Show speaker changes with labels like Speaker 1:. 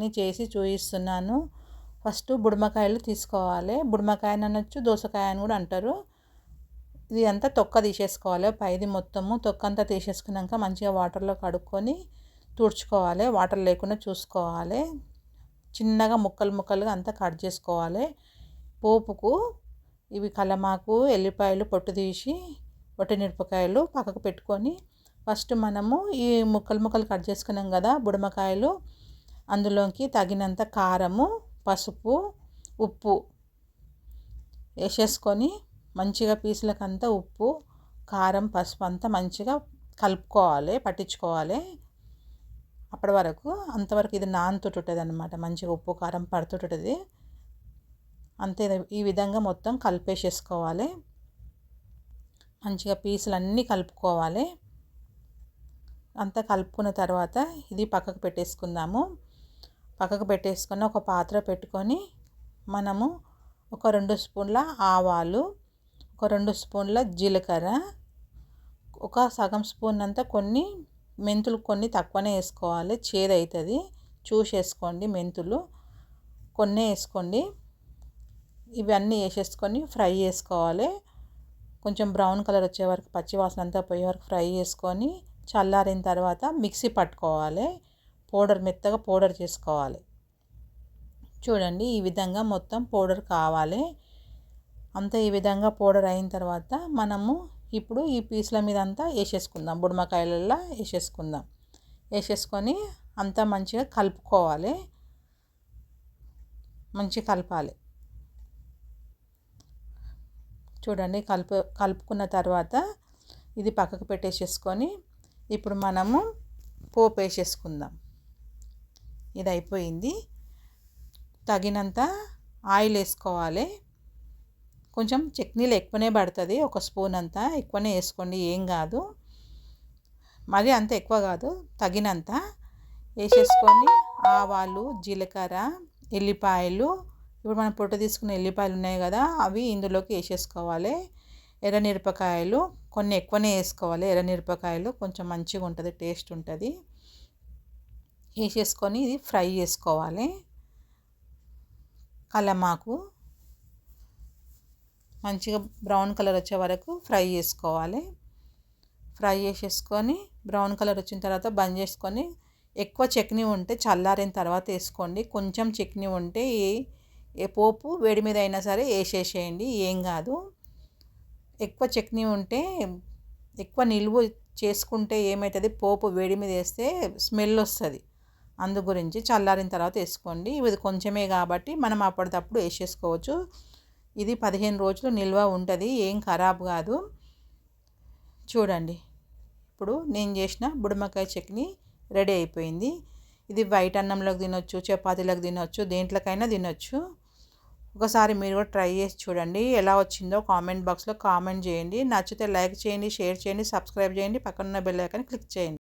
Speaker 1: చట్నీ చేసి చూపిస్తున్నాను ఫస్ట్ బుడమకాయలు తీసుకోవాలి. బుడమకాయ అనొచ్చు దోసకాయ అని కూడా అంటారు. ఇది అంతా తొక్క తీసేసుకోవాలి. పైది మొత్తము తొక్క అంతా తీసేసుకున్నాక మంచిగా వాటర్లో కడుక్కొని తుడుచుకోవాలి. వాటర్ లేకుండా చూసుకోవాలి. చిన్నగా ముక్కలు ముక్కలుగా అంతా కట్ చేసుకోవాలి. పోపుకు ఇవి కలమాకు ఎల్లిపాయలు పొట్టు తీసి మిరపకాయలు పక్కకు పెట్టుకొని ఫస్ట్ మనము ఈ ముక్కలు ముక్కలు కట్ చేసుకున్నాం కదా బుడమకాయలు అందులోకి తగినంత కారము పసుపు ఉప్పు వేసేసుకొని మంచిగా పీసులకు అంతా ఉప్పు కారం పసుపు అంతా మంచిగా కలుపుకోవాలి పట్టించుకోవాలి. అప్పటి వరకు అంతవరకు ఇది నానుతుంటుంది అనమాట మంచిగా ఉప్పు కారం పడుతుంటుంది అంతే ఈ విధంగా మొత్తం కలిపేసేసుకోవాలి. మంచిగా పీసులు అన్నీ కలుపుకోవాలి. అంతా కలుపుకున్న తర్వాత ఇది పక్కకు పెట్టేసుకుందాము. పక్కకు పెట్టేసుకొని ఒక పాత్ర పెట్టుకొని మనము ఒక రెండు స్పూన్ల ఆవాలు ఒక రెండు స్పూన్ల జీలకర్ర ఒక సగం స్పూన్ అంతా కొన్ని మెంతులు కొన్ని తక్కువనే వేసుకోవాలి. చేదవుతుంది చూసేసుకోండి చూసి వేసుకోండి మెంతులు. కొన్ని వేసుకోండి. ఇవన్నీ వేసేసుకొని ఫ్రై చేసుకోవాలి. కొంచెం బ్రౌన్ కలర్ వచ్చే వరకు పచ్చి వాసన అంతా పోయే వరకు ఫ్రై చేసుకొని చల్లారిన తర్వాత మిక్సీ పట్టుకోవాలి. పౌడర్ మెత్తగా పౌడర్ చేసుకోవాలి. చూడండి ఈ విధంగా మొత్తం పౌడర్ కావాలి. అంతా ఈ విధంగా పౌడర్ అయిన తర్వాత మనము ఇప్పుడు ఈ పీసుల మీద అంతా వేసేసుకుందాం. బుడమకాయలల్లో వేసేసుకుందాం. వేసేసుకొని అంతా మంచిగా కలుపుకోవాలి. మంచిగా కలపాలి. చూడండి కలుపు కలుపుకున్న తర్వాత ఇది పక్కకు పెట్టేసేసుకొని ఇప్పుడు మనము పోపు వేసేసుకుందాం. ఇది అయిపోయింది తగినంత ఆయిల్ వేసుకోవాలి. కొంచెం చట్నీలు ఎక్కువనే పడుతుంది. ఒక స్పూన్ అంతా ఎక్కువనే వేసుకోండి. ఏం కాదు. మరి అంత ఎక్కువ కాదు. తగినంత వేసేసుకొని ఆవాలు జీలకర్ర ఎల్లిపాయలు. ఇప్పుడు మనం పొట్టు తీసుకున్న ఎల్లిపాయలు ఉన్నాయి కదా అవి ఇందులోకి వేసేసుకోవాలి. ఎర్రమిరపకాయలు కొన్ని ఎక్కువనే వేసుకోవాలి. ఎర్రమిరపకాయలు కొంచెం మంచిగా ఉంటుంది టేస్ట్ ఉంటుంది. వేసేసుకొని ఇది ఫ్రై చేసుకోవాలి. కలమాకు మంచిగా బ్రౌన్ కలర్ వచ్చే వరకు ఫ్రై చేసుకోవాలి. ఫ్రై చేసేసుకొని బ్రౌన్ కలర్ వచ్చిన తర్వాత బంద్ చేసుకొని ఎక్కువ చట్నీ ఉంటే చల్లారిన తర్వాత వేసుకోండి. కొంచెం చట్నీ ఉంటే ఏ పోపు వేడి మీద అయినా సరే వేసేసేయండి. ఏం కాదు. ఎక్కువ చట్నీ ఉంటే ఎక్కువ నిలువ చేసుకుంటే ఏమవుతుంది పోపు వేడి మీద వేస్తే స్మెల్ వస్తుంది. అందు గురించి చల్లారిన తర్వాత వేసుకోండి. ఇది కొంచెమే కాబట్టి మనం అప్పటికప్పుడు వేసేసుకోవచ్చు. ఇది పదిహేను రోజులు నిల్వ ఉంటుంది. ఏం ఖరాబ్ కాదు. చూడండి. ఇప్పుడు నేను చేసిన బుడమకాయ చట్నీ రెడీ అయిపోయింది. ఇది వైట్ అన్నంలోకి తినొచ్చు చపాతీలకు తినొచ్చు దేంట్లోకైనా తినొచ్చు. ఒకసారి మీరు కూడా ట్రై చేసి చూడండి. ఎలా వచ్చిందో కామెంట్ బాక్స్లో కామెంట్ చేయండి. నచ్చితే లైక్ చేయండి షేర్ చేయండి సబ్స్క్రైబ్ చేయండి. పక్కన బెల్ ఐకాన్ క్లిక్ చేయండి.